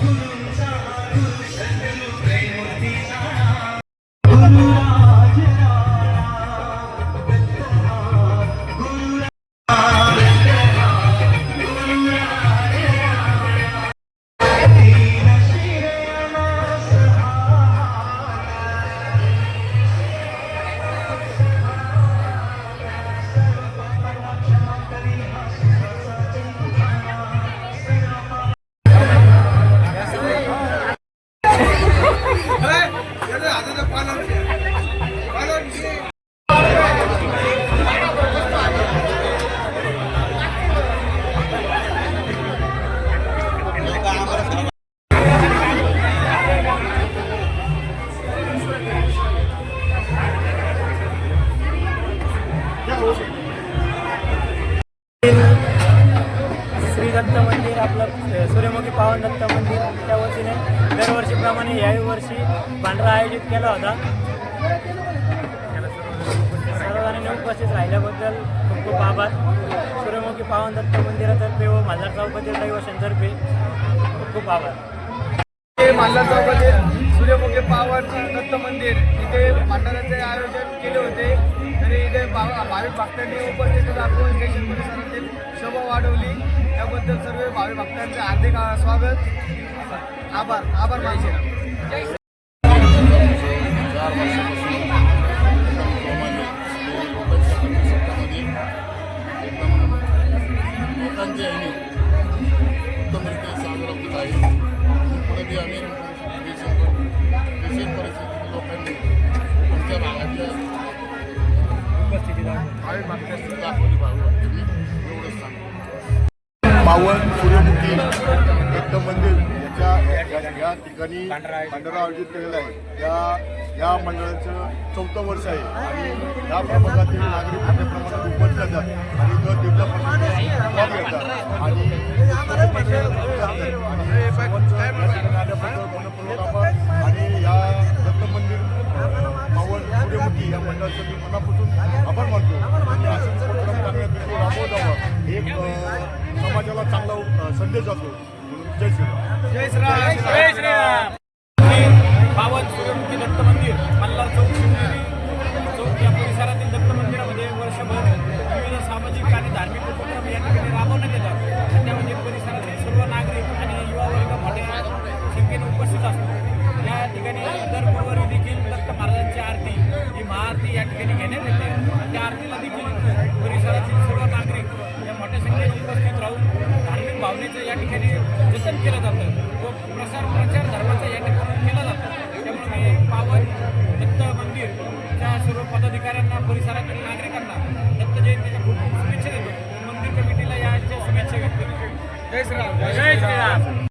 Thank you. Shri Datta मंदिर आपलं सूर्यमुखी पावन दत्त मंदिर त्या वतीने दरवर्षीप्रमाणे याही वर्षी पांढरा आयोजित केला होता. सर्वजणांनी उपस्थित राहिल्याबद्दल खूप खूप आभार. सूर्यमुखी पावन दत्त मंदिरातर्फे व मालदार चौकातील रहिवाशांतर्फे खूप खूप आभार. मालदार चौकातील सूर्यमुखी पावन दत्त मंदिर इथे भंडाऱ्याचे भाविक भक्तांनी उपस्थित दाखवून स्टेशन परिसरातील शोभा वाढवली. त्याबद्दल सर्व भाविक भक्तांचे हार्दिक स्वागत. आभार. आभार माहिती चार वर्षापासून उत्तमरित्या साजरा होत आहे पुढे आम्ही दाखवली एवढंच सांगतो. पावन सूर्यमुखी दत्त मंदिर. याच्या या- या ठिकाणी भंडारा आयोजित केलेला आहे. या या मंडळाचं चौथं वर्ष आहे. आणि या प्रभागातील नागरिक मोठ्या प्रमाणात उपस्थित येतात. आणि दर दीडला भाग घेतात आणि आल्याबद्दल मनपूर्वक सूर्यमुखी या मंडळाचं मी मनापासून आभार मानतो. उपक्रम चांगल्यापैकी राबवत एक समाजाला चांगला संदेश म्हणून जय श्रीराम. जय श्रीराम. जय श्रीराम. पावन सूर्यमुखी दत्त मंदिर मल्हार चौक शिवनेरी. चौक या परिसरातील दत्त मंदिरामध्ये वर्षभर विविध सामाजिक आणि धार्मिक उपक्रम या ठिकाणी आरती या ठिकाणी घेण्यात येते. त्या आरतीला देखील परिसरातील सर्व नागरिक या मोठ्या संख्येने उपस्थित राहून धार्मिक भावनेचं या ठिकाणी जतन केलं जातं व प्रसार प्रचार धर्माचा या ठिकाणी केला जातो. त्यामुळे मी पावन दत्त मंदिरच्या सर्व पदाधिकाऱ्यांना परिसरातील नागरिक